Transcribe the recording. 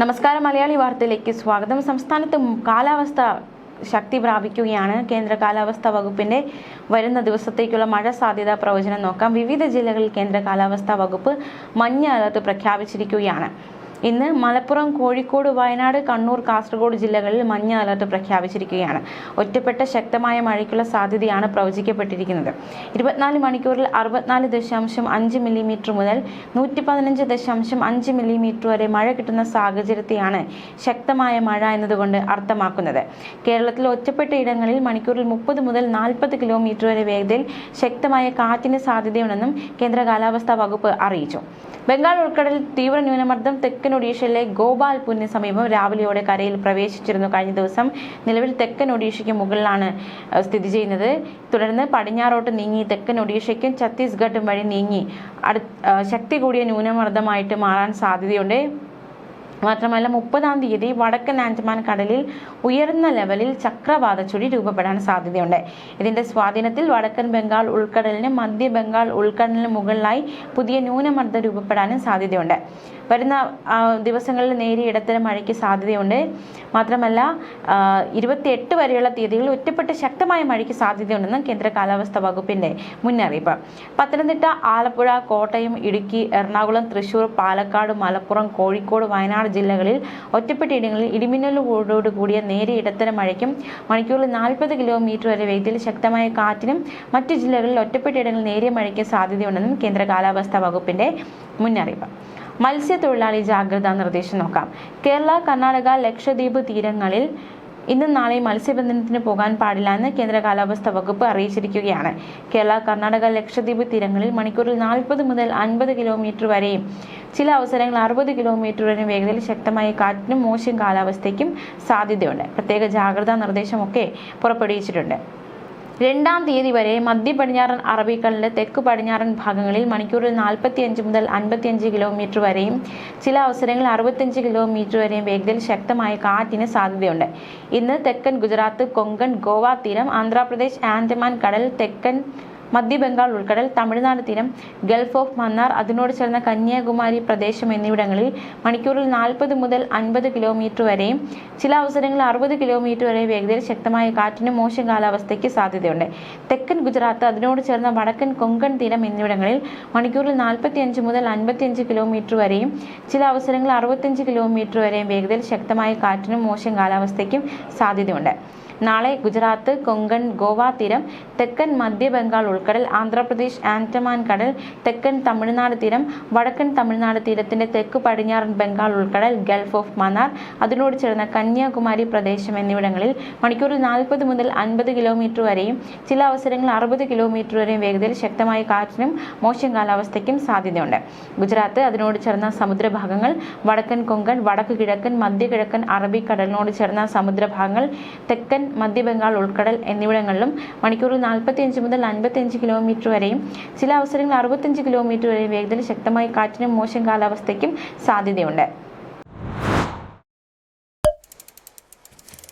നമസ്കാരം മലയാളി വാർത്തയിലേക്ക് സ്വാഗതം. സംസ്ഥാനത്ത് കാലാവസ്ഥ ശക്തി പ്രാപിക്കുകയാണ്. കേന്ദ്ര കാലാവസ്ഥാ വകുപ്പിന്റെ വരുന്ന ദിവസത്തേക്കുള്ള മഴ സാധ്യതാ പ്രവചനം നോക്കാം. വിവിധ ജില്ലകളിൽ കേന്ദ്ര കാലാവസ്ഥാ വകുപ്പ് മഞ്ഞ അലർട്ട് പ്രഖ്യാപിച്ചിരിക്കുകയാണ്. ഇന്ന് മലപ്പുറം കോഴിക്കോട് വയനാട് കണ്ണൂർ കാസർഗോഡ് ജില്ലകളിൽ മഞ്ഞ അലർട്ട് പ്രഖ്യാപിച്ചിരിക്കുകയാണ്. ഒറ്റപ്പെട്ട ശക്തമായ മഴയ്ക്കുള്ള സാധ്യതയാണ് പ്രവചിക്കപ്പെട്ടിരിക്കുന്നത്. ഇരുപത്തിനാല് മണിക്കൂറിൽ അറുപത്തിനാല് ദശാംശം അഞ്ച് മില്ലിമീറ്റർ മുതൽ നൂറ്റി പതിനഞ്ച് ദശാംശം അഞ്ച് മില്ലിമീറ്റർ വരെ മഴ കിട്ടുന്ന സാഹചര്യത്തെയാണ് ശക്തമായ മഴ എന്നതുകൊണ്ട് അർത്ഥമാക്കുന്നത്. കേരളത്തിൽ ഒറ്റപ്പെട്ട ഇടങ്ങളിൽ മണിക്കൂറിൽ മുപ്പത് മുതൽ നാൽപ്പത് കിലോമീറ്റർ വരെ വേഗതയിൽ ശക്തമായ കാറ്റിന് സാധ്യതയുണ്ടെന്നും കേന്ദ്ര കാലാവസ്ഥാ വകുപ്പ് അറിയിച്ചു. ബംഗാൾ ഉൾക്കടലിൽ തീവ്ര ന്യൂനമർദ്ദം തെക്കൻ ഒഡീഷയിലെ ഗോപാൽപൂരിന് സമീപം രാവിലെയോടെ കരയിൽ പ്രവേശിച്ചിരുന്നു. കഴിഞ്ഞ ദിവസം നിലവിൽ തെക്കൻ ഒഡീഷയ്ക്ക് മുകളിലാണ് സ്ഥിതി ചെയ്യുന്നത്. തുടർന്ന് പടിഞ്ഞാറോട്ട് നീങ്ങി തെക്കൻ ഒഡീഷയ്ക്കും ഛത്തീസ്ഗഡും വഴി നീങ്ങി. ശക്തി കൂടിയ ന്യൂനമർദ്ദമായിട്ട് മാറാൻ സാധ്യതയുണ്ട്. മാത്രമല്ല മുപ്പതാം തീയതി വടക്കൻ ആൻഡമാൻ കടലിൽ ഉയർന്ന ലെവലിൽ ചക്രവാത ചുഴി രൂപപ്പെടാൻ സാധ്യതയുണ്ട്. ഇതിന്റെ സ്വാധീനത്തിൽ വടക്കൻ ബംഗാൾ ഉൾക്കടലിനും മധ്യ ബംഗാൾ ഉൾക്കടലിനും മുകളിലായി പുതിയ ന്യൂനമർദ്ദം രൂപപ്പെടാനും സാധ്യതയുണ്ട്. വരുന്ന ദിവസങ്ങളിൽ നേരിയ ഇടത്തരം മഴയ്ക്ക് സാധ്യതയുണ്ട്. മാത്രമല്ല ഇരുപത്തിയെട്ട് വരെയുള്ള തീയതികളിൽ ഒറ്റപ്പെട്ട ശക്തമായ മഴയ്ക്ക് സാധ്യതയുണ്ടെന്ന് കേന്ദ്ര കാലാവസ്ഥാ വകുപ്പിന്റെ മുന്നറിയിപ്പ്. പത്തനംതിട്ട ആലപ്പുഴ കോട്ടയം ഇടുക്കി എറണാകുളം തൃശൂർ പാലക്കാട് മലപ്പുറം കോഴിക്കോട് വയനാട് ജില്ലകളിൽ ഒറ്റപ്പെട്ട ഇടങ്ങളിൽ ഇടിമിന്നലോട് കൂടിയ നേരിയ ഇടത്തരം മഴയ്ക്കും മണിക്കൂറിൽ നാൽപ്പത് കിലോമീറ്റർ വരെ വേഗത്തിൽ ശക്തമായ കാറ്റിനും മറ്റു ജില്ലകളിൽ ഒറ്റപ്പെട്ട ഇടങ്ങളിൽ നേരിയ മഴയ്ക്ക് സാധ്യതയുണ്ടെന്നും കേന്ദ്ര കാലാവസ്ഥാ വകുപ്പിന്റെ മുന്നറിയിപ്പ്. മത്സ്യത്തൊഴിലാളി ജാഗ്രതാ നിർദ്ദേശം നോക്കാം. കേരള കർണാടക ലക്ഷദ്വീപ് തീരങ്ങളിൽ ഇന്നും നാളെയും മത്സ്യബന്ധനത്തിന് പോകാൻ പാടില്ല എന്ന് കേന്ദ്ര കാലാവസ്ഥാ വകുപ്പ് അറിയിച്ചിരിക്കുകയാണ്. കേരള കർണാടക ലക്ഷദ്വീപ് തീരങ്ങളിൽ മണിക്കൂറിൽ നാൽപ്പത് മുതൽ അൻപത് കിലോമീറ്റർ വരെയും ചില അവസരങ്ങളിൽ അറുപത് കിലോമീറ്റർ വരെ വേഗതയിൽ ശക്തമായ കാറ്റിനും മോശം കാലാവസ്ഥയ്ക്കും സാധ്യതയുണ്ട്. പ്രത്യേക ജാഗ്രതാ നിർദ്ദേശമൊക്കെ പുറപ്പെടുവിച്ചിട്ടുണ്ട്. രണ്ടാം തീയതി വരെ മധ്യ പടിഞ്ഞാറൻ അറബിക്കടലിന്റെ തെക്ക് പടിഞ്ഞാറൻ ഭാഗങ്ങളിൽ മണിക്കൂറിൽ നാൽപ്പത്തിയഞ്ച് മുതൽ അൻപത്തിയഞ്ച് കിലോമീറ്റർ വരെയും ചില അവസരങ്ങളിൽ അറുപത്തിയഞ്ച് കിലോമീറ്റർ വരെയും വേഗതയിൽ ശക്തമായ കാറ്റിന് സാധ്യതയുണ്ട്. ഇന്ന് തെക്കൻ ഗുജറാത്ത് കൊങ്കൺ ഗോവ തീരം ആന്ധ്രാപ്രദേശ് ആൻഡമാൻ കടൽ തെക്കൻ മധ്യ ബംഗാൾ ഉൾക്കടൽ തമിഴ്നാട് തീരം ഗൾഫ് ഓഫ് മന്നാർ അതിനോട് ചേർന്ന കന്യാകുമാരി പ്രദേശം എന്നിവിടങ്ങളിൽ മണിക്കൂറിൽ നാൽപ്പത് മുതൽ അൻപത് കിലോമീറ്റർ വരെയും ചില അവസരങ്ങളിൽ അറുപത് കിലോമീറ്റർ വരെ വേഗതയിൽ ശക്തമായ കാറ്റിനും മോശം കാലാവസ്ഥയ്ക്ക് സാധ്യതയുണ്ട്. തെക്കൻ ഗുജറാത്ത് അതിനോട് ചേർന്ന വടക്കൻ കൊങ്കൺ തീരം എന്നിവിടങ്ങളിൽ മണിക്കൂറിൽ നാൽപ്പത്തിയഞ്ച് മുതൽ അൻപത്തിയഞ്ച് കിലോമീറ്റർ വരെയും ചില അവസരങ്ങളിൽ അറുപത്തിയഞ്ച് കിലോമീറ്റർ വരെയും വേഗതയിൽ ശക്തമായ കാറ്റിനും മോശം കാലാവസ്ഥയ്ക്കും സാധ്യതയുണ്ട്. നാളെ ഗുജറാത്ത് കൊങ്കൺ ഗോവ തീരം തെക്കൻ മധ്യ ബംഗാൾ ഉൾക്കടൽ ആന്ധ്രാപ്രദേശ് ആൻഡമാൻ കടൽ തെക്കൻ തമിഴ്നാട് തീരം വടക്കൻ തമിഴ്നാട് തീരത്തിന്റെ തെക്ക് പടിഞ്ഞാറൻ ബംഗാൾ ഉൾക്കടൽ ഗൾഫ് ഓഫ് മന്നാർ അതിനോട് ചേർന്ന കന്യാകുമാരി പ്രദേശം എന്നിവിടങ്ങളിൽ മണിക്കൂറിൽ നാൽപ്പത് മുതൽ അൻപത് കിലോമീറ്റർ വരെയും ചില അവസരങ്ങളിൽ അറുപത് കിലോമീറ്റർ വരെയും വേഗതയിൽ ശക്തമായ കാറ്റിനും മോശം കാലാവസ്ഥയ്ക്കും സാധ്യതയുണ്ട്. ഗുജറാത്ത് അതിനോട് ചേർന്ന സമുദ്രഭാഗങ്ങൾ വടക്കൻ കൊങ്കൺ വടക്ക് കിഴക്കൻ മധ്യ കിഴക്കൻ അറബിക്കടലിനോട് ചേർന്ന സമുദ്രഭാഗങ്ങൾ തെക്കൻ മധ്യ ബംഗാൾ ഉൾക്കടൽ എന്നിവിടങ്ങളിലും മണിക്കൂറിൽ നാൽപ്പത്തിയഞ്ച് മുതൽ അൻപത്തിയഞ്ച് കിലോമീറ്റർ വരെയും ചില അവസരങ്ങളിൽ അറുപത്തിയഞ്ച് കിലോമീറ്റർ വരെയും വേഗതയിൽ ശക്തമായ കാറ്റിനും മോശം കാലാവസ്ഥയ്ക്കും സാധ്യതയുണ്ട്.